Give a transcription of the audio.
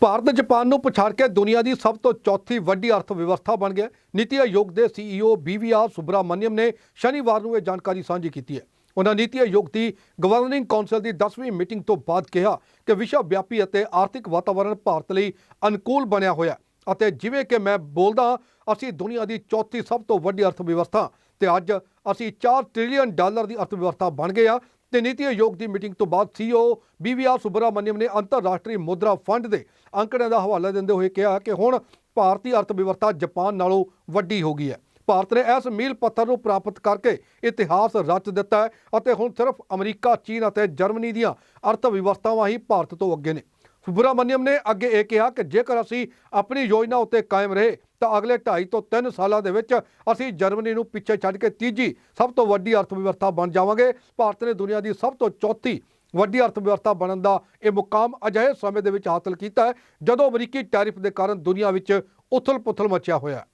Bharat Japan ਨੂੰ ਪਛਾੜ ਕੇ ਦੁਨੀਆ ਦੀ ਸਭ ਤੋਂ ਚੌਥੀ ਵੱਡੀ ਅਰਥ ਵਿਵਸਥਾ ਬਣ ਗਿਆ ਨੀਤੀ ਆਯੋਗ ਦੇ ਸੀਈਓ ਬੀਵੀਆਰ ਸੁਬਰਾਮਨਿਅਮ ਨੇ ਸ਼ਨੀਵਾਰ ਨੂੰ ਇਹ ਜਾਣਕਾਰੀ ਸਾਂਝੀ ਕੀਤੀ ਹੈ। ਉਹਨਾਂ ਨੀਤੀ ਆਯੋਗ ਦੀ ਗਵਰਨਿੰਗ ਕੌਂਸਲ ਦੀ 10ਵੀਂ ਮੀਟਿੰਗ ਤੋਂ ਬਾਅਦ ਕਿਹਾ ਕਿ ਵਿਸ਼ਵ ਵਿਆਪੀ ਅਤੇ ਆਰਥਿਕ ਵਾਤਾਵਰਣ ਭਾਰਤ ਲਈ ਅਨੁਕੂਲ ਬਣਿਆ ਹੋਇਆ ਅਤੇ ਜਿਵੇਂ ਕਿ ਮੈਂ ਬੋਲਦਾ ਅਸੀਂ ਦੁਨੀਆ ਦੀ ਚੌਥੀ ਸਭ ਤੋਂ ਵੱਡੀ ਅਰਥ ਵਿਵਸਥਾ ਤੇ ਅੱਜ ਅਸੀਂ 4 ਟ੍ਰਿਲੀਅਨ ਡਾਲਰ ਦੀ ਅਰਥ ਵਿਵਸਥਾ ਬਣ ਗਏ ਆ ਤੇ ਨੀਤੀ ਆਯੋਗ ਦੀ ਮੀਟਿੰਗ ਤੋਂ ਬਾਅਦ ਸੀਓ ਬੀਵੀਆਰ ਸੁਬਰਾਮਨਿਅਮ ਨੇ ਅੰਤਰਰਾਸ਼ਟਰੀ ਮੁਦਰਾ ਫੰਡ ਦੇ ਅੰਕੜਿਆਂ ਦਾ ਹਵਾਲਾ ਦਿੰਦੇ ਹੋਏ ਕਿਹਾ ਕਿ ਹੁਣ ਭਾਰਤੀ ਅਰਥ ਵਿਵਸਥਾ ਜਾਪਾਨ ਨਾਲੋਂ ਵੱਡੀ ਹੋ ਗਈ ਹੈ। ਭਾਰਤ ਨੇ ਇਸ ਮੀਲ ਪੱਥਰ ਨੂੰ ਪ੍ਰਾਪਤ ਕਰਕੇ ਇਤਿਹਾਸ ਰਚ ਦਿੱਤਾ ਹੈ ਅਤੇ ਹੁਣ ਸਿਰਫ ਅਮਰੀਕਾ, ਚੀਨ ਅਤੇ ਜਰਮਨੀ ਦੀਆਂ ਅਰਥ ਵਿਵਸਥਾਵਾਂ ਹੀ ਭਾਰਤ ਤੋਂ ਅੱਗੇ ਨੇ। ਸੁਬਰਾਮਨਿਅਮ ਨੇ ਅੱਗੇ ਇਹ ਕਿਹਾ ਕਿ ਜੇਕਰ ਅਸੀਂ ਆਪਣੀ ਯੋਜਨਾ ਉੱਤੇ ਕਾਇਮ ਰਹੇ, ਤਾਂ ਅਗਲੇ 2.5 ਤੋਂ 3 ਸਾਲਾਂ ਦੇ ਵਿੱਚ ਅਸੀਂ ਜਰਮਨੀ ਨੂੰ ਪਿੱਛੇ ਛੱਡ ਕੇ ਤੀਜੀ ਸਭ ਤੋਂ ਵੱਡੀ ਅਰਥ ਵਿਵਸਥਾ ਬਣ ਜਾਵਾਂਗੇ। ਭਾਰਤ ਨੇ ਦੁਨੀਆ ਦੀ ਸਭ ਤੋਂ ਚੌਥੀ ਵੱਡੀ ਅਰਥ ਵਿਵਸਥਾ ਬਣਨ ਦਾ ਇਹ ਮੁਕਾਮ ਅਜਿਹੇ ਸਮੇਂ ਦੇ ਵਿੱਚ ਹਾਸਲ ਕੀਤਾ ਹੈ, ਜਦੋਂ ਅਮਰੀਕੀ ਟੈਰਿਫ ਦੇ ਕਾਰਨ ਦੁਨੀਆ ਵਿੱਚ ਉਥਲ-ਪੁਥਲ ਮਚਿਆ ਹੋਇਆ ਹੈ।